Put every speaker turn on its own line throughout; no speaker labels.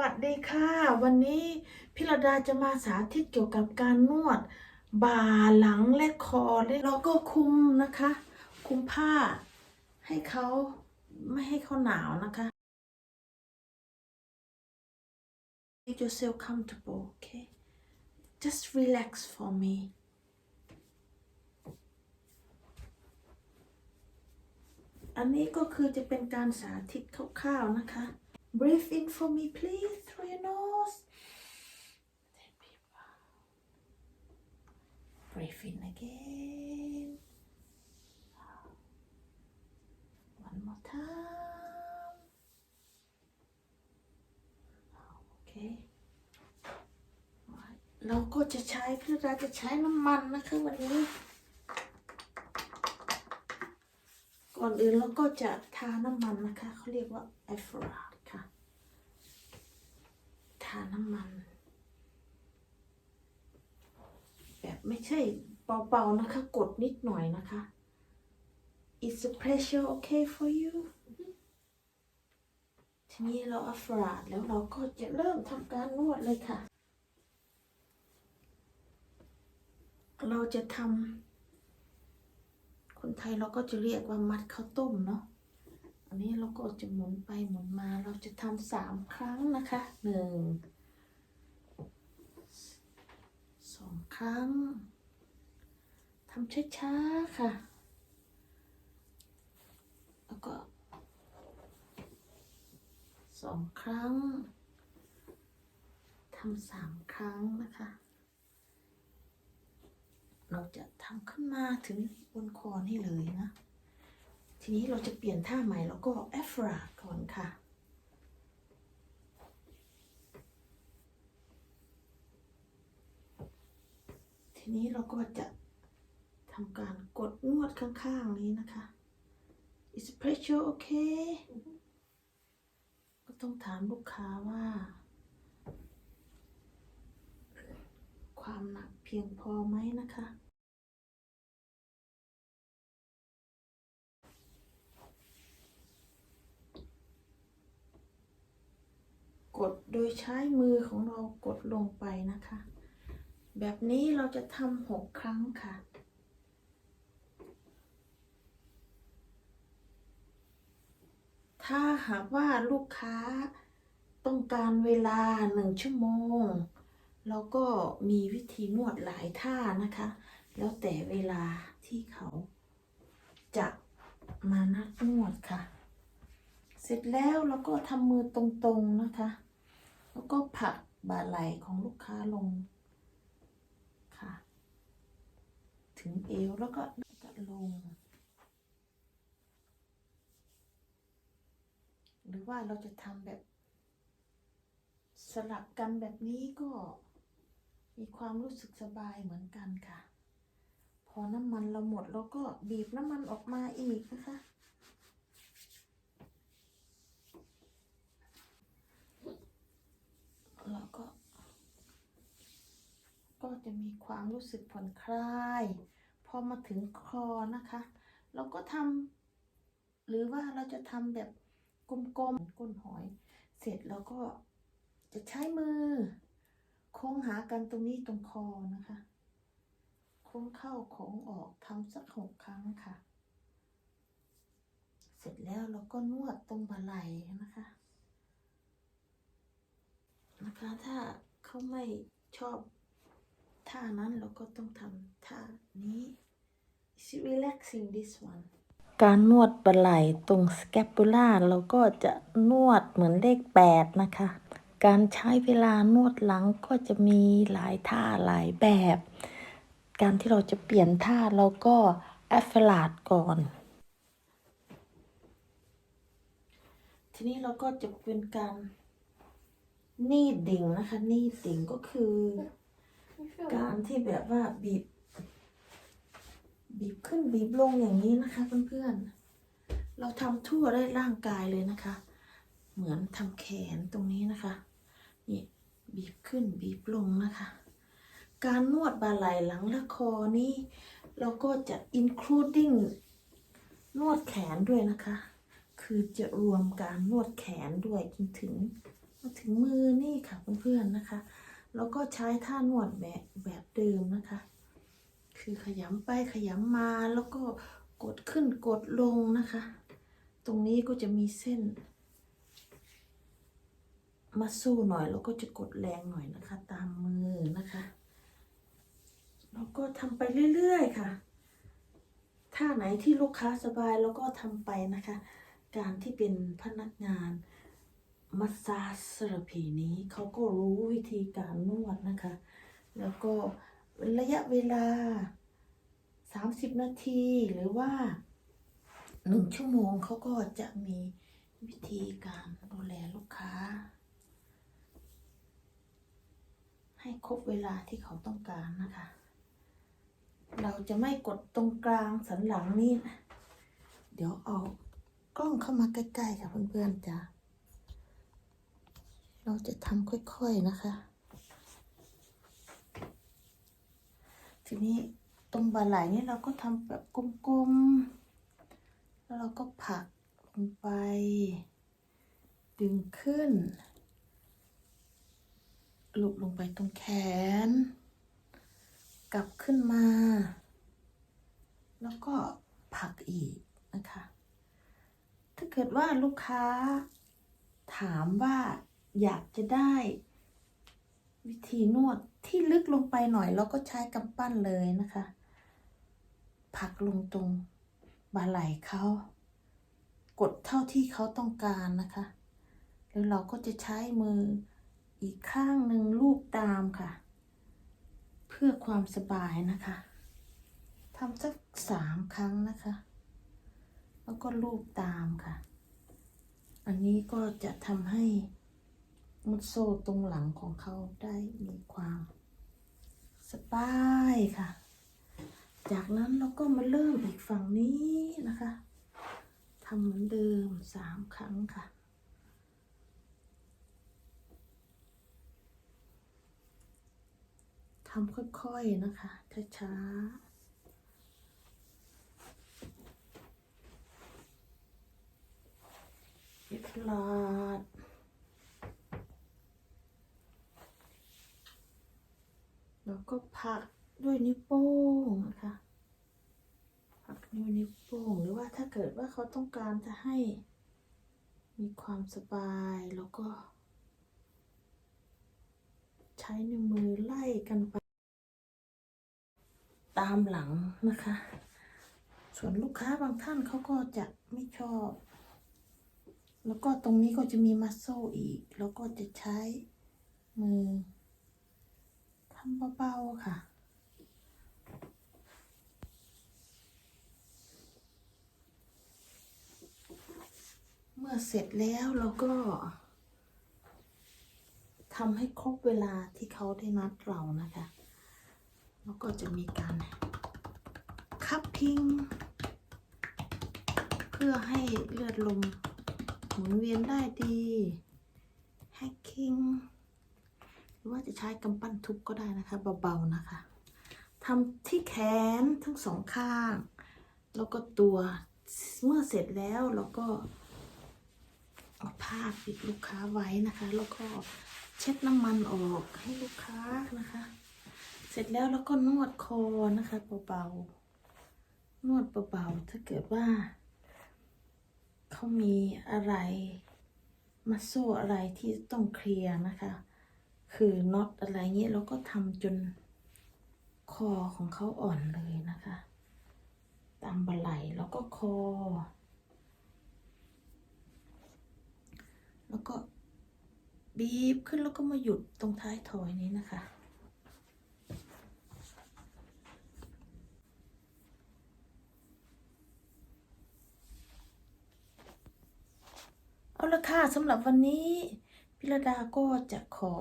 วัสดีค่ะ วันนี้พิรดาจะมาสาธิตเกี่ยวกับการนวด บ่าหลังและคอและเราก็คุมนะคะ คุมผ้า ให้เขาไม่ให้เขาหนาวนะคะ Make yourself comfortable okay just relax for me อันนี้ก็คือจะเป็นการสาธิตคร่าวๆนะคะ Breathe in for me please through your nose Then breathe out Breathe in again One more time Okay เราก็จะใช้พื่ราจะใช้น้ำมันนะคะวันนี้ ก่อนอื่นเราก็จะทาน้ำมันนะคะเขาเรียกว่าเอฟราด ทาน้ำมัน แบบไม่ใช่เบาๆนะคะ กดนิดหน่อยนะคะ Is the pressure okay for you ทีนี้เราอัฟราดแล้วเราก็จะเริ่มทำการนวดเลยค่ะ เราจะทำคนไทยเราก็จะเรียกว่ามัดข้าวต้มเนาะ อันนี้เราก็จะหมุนไปหมุนมาเราจะทำสามครั้งนะคะหนึ่งสองครั้งทำช้าๆค่ะ แล้วก็สองครั้งทำสามครั้งนะคะ เราจะทำขึ้นมาถึงบนคอนี่เลยนะ ทีนี้เราจะเปลี่ยนท่าใหม่แล้วก็แอฟราก่อนค่ะ ทีนี้เราก็จะทำการกดนวดข้างๆนี้นะคะ is pressure okay ก็ต้องถามลูกค้าว่า ความหนักเพียงพอไหมนะคะ กดโดยใช้มือของเรากดลงไปนะคะ แบบนี้เราจะทำหกครั้งค่ะถ้าหากว่าลูกค้าต้องการเวลาหนึ่งชั่วโมงเราก็มีวิธีนวดหลายท่านะคะ แล้วแต่เวลาที่เขาจะมานัดนวดค่ะ เสร็จแล้วเราก็ทำมือตรงๆนะคะ แล้วก็ผักบาไหลของลูกค้าลงค่ะ ถึงเอวแล้วก็ก็ลง หรือว่าเราจะทำแบบ สลับกันแบบนี้ก็มีความรู้สึกสบายเหมือนกันค่ะ พอน้ำมันเราหมดเราก็บีบน้ำมันออกมาอีกนะคะ เราก็ ก็ จะมีความรู้สึกผ่อนคลาย พอมาถึงคอนะคะ เราก็ทำหรือว่าเราจะทำแบบกลมๆก้นหอย เสร็จแล้วก็จะใช้มือ โค้งหากันตรงนี้ตรงคอนะคะ โค้งเข้าโค้งออกทำสักหกครั้งค่ะ เสร็จแล้วเราก็นวดตรงบ่าไหล่นะคะ นะคะถ้าเขาไม่ชอบ ท่านั้นเราก็ต้องทำท่านี้ Is it relaxing this one การนวดบ่าไหล่ตรงสแคปูล่าเราก็จะนวดเหมือนเลขแปดนะคะ การใช้เวลานวดหลังก็จะมีหลายท่าหลายแบบ การที่เราจะเปลี่ยนท่าเราก็แอฟเฟลาดก่อน ทีนี้เราก็จะเป็นการนีดดิ่งนะคะ นีดดิ่งก็คือ การที่แบบว่าบีบ บีบขึ้นบีบลงอย่างนี้นะคะเพื่อนๆ เราทำทั่วได้ร่างกายเลยนะคะ เหมือนทำแขนตรงนี้นะคะนี่บีบขึ้นบีบลงนะคะ การนวดบ่าไหล่หลังและคอนี้ เราก็จะ including นวดแขนด้วยนะคะ คือจะรวมการนวดแขนด้วยจนถึงมาถึงมือนี่ค่ะเพื่อนๆนะคะ แล้วก็ใช้ท่านวดแบบแบบเดิมนะคะ คือขยำไปขยำมาแล้วก็กดขึ้นกดลงนะคะ ตรงนี้ก็จะมีเส้น มาสู้หน่อยแล้วก็จะกดแรงหน่อยนะคะ ตามมือนะคะแล้วก็ทำไปเรื่อยๆค่ะท่าไหนที่ลูกค้าสบายแล้วก็ทำไปนะคะ การที่เป็นพนักงาน มัสซาสเซอราพีนี้เขาก็รู้วิธีการนวดนะคะ แล้วก็ระยะเวลา 30 นาทีหรือว่าหนึ่งชั่วโมงเขาก็จะมีวิธีการดูแลลูกค้า ให้ครบเวลาที่เขาต้องการนะคะ เราจะไม่กดตรงกลางสันหลังนี่นะเดี๋ยวเอากล้องเข้ามาใกล้ๆค่ะเพื่อนๆจ้ะ เราจะทำค่อยๆนะคะ ทีนี้ตรงบ่าไหล่นี่เราก็ทำแบบกลมๆ แล้วเราก็ผลักลงไป ดึงขึ้น หลูบลงไปตรงแขน กลับขึ้นมา แล้วก็ผลักอีกนะคะ ถ้าเกิดว่าลูกค้าถามว่า อยากจะได้ วิธีนวดที่ลึกลงไปหน่อยเราก็ใช้กำปั้นเลยนะคะ ผักลงตรงบ่าไหล่เขากดเท่าที่เขาต้องการนะคะ แล้วเราก็จะใช้มืออีกข้างหนึ่งลูบตามค่ะ เพื่อความสบายนะคะทำสักสามครั้งนะคะ แล้วก็ลูบตามค่ะ อันนี้ก็จะทำให้ มุดโซ่ตรงหลังของเขาได้มีความสบายค่ะ จากนั้นเราก็มาเริ่มอีกฝั่งนี้นะคะทำเหมือนเดิมสามครั้งค่ะทำค่อยๆนะคะช้าๆเรียบร้อ ยแล้วก็พักด้วยนิ้วโป้งนะคะพักนิ้วยนิ้วโป้งหรือว่าถ้าเกิดว่าเขาต้องการจะให้ มีความสบายแล้วก็ ใช้นิ้วมือไล่กันไป ตามหลังนะคะ ส่วนลูกค้าบางท่านเขาก็จะไม่ชอบ แล้วก็ตรงนี้ก็จะมีมัสโซอีก แล้วก็จะใช้มือ ทำเบาๆค่ะ เมื่อเสร็จแล้วเราก็ทำให้ครบเวลาที่เขาได้นัดเรานะคะ แล้วก็จะมีการคัพพิงเพื่อให้เลือดลมหมุนเวียนได้ดีแฮกกิ้ง รือว่าจะใช้กำปั้นทุบก็ได้นะคะเบาๆนะคะทำที่แขนทั้งสองข้าง แล้วก็ตัวเมื่อเสร็จแล้วเราก็เอาผ้าปิดลูกค้าไว้นะคะ แล้วก็เช็ดน้ำมันออกให้ลูกค้านะคะ เสร็จแล้วแล้วก็นวดคอนะคะเบาๆนวดเบาๆถ้าเกิดว่าเขามีอะไรมาโซ่อะไรที่ต้องเคลียร์นะคะ คือน็อตอะไรเงี้ยเราก็ทำจนคอของเขาอ่อนเลยนะคะ ตามบะไหลแล้วก็คอ แล้วก็บีบขึ้นแล้วก็มาหยุดตรงท้ายถอยนี้นะคะเอาละค่ะสำหรับวันนี้พิรดาก็จะขอ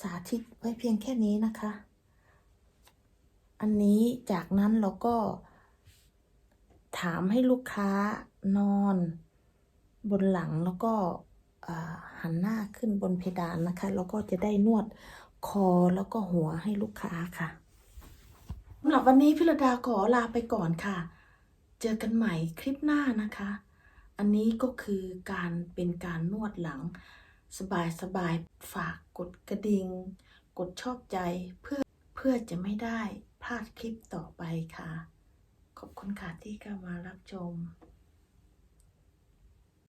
สาธิตไว้เพียงแค่นี้นะคะ อันนี้จากนั้นเราก็ ถามให้ลูกค้านอน บนหลังแล้วก็หันหน้าขึ้นบนเพดานนะคะ แล้วก็จะได้นวดคอแล้วก็หัวให้ลูกค้าค่ะสำหรับวันนี้พิรดาขอลาไปก่อนค่ะ เจอกันใหม่คลิปหน้านะคะ อันนี้ก็คือการเป็นการนวดหลัง สบายสบายๆฝากกดกระดิ่ง กดชอบใจเพื่อเพื่อจะไม่ได้พลาดคลิปต่อไปค่ะ ขอบคุณค่ะที่เข้ามารับชม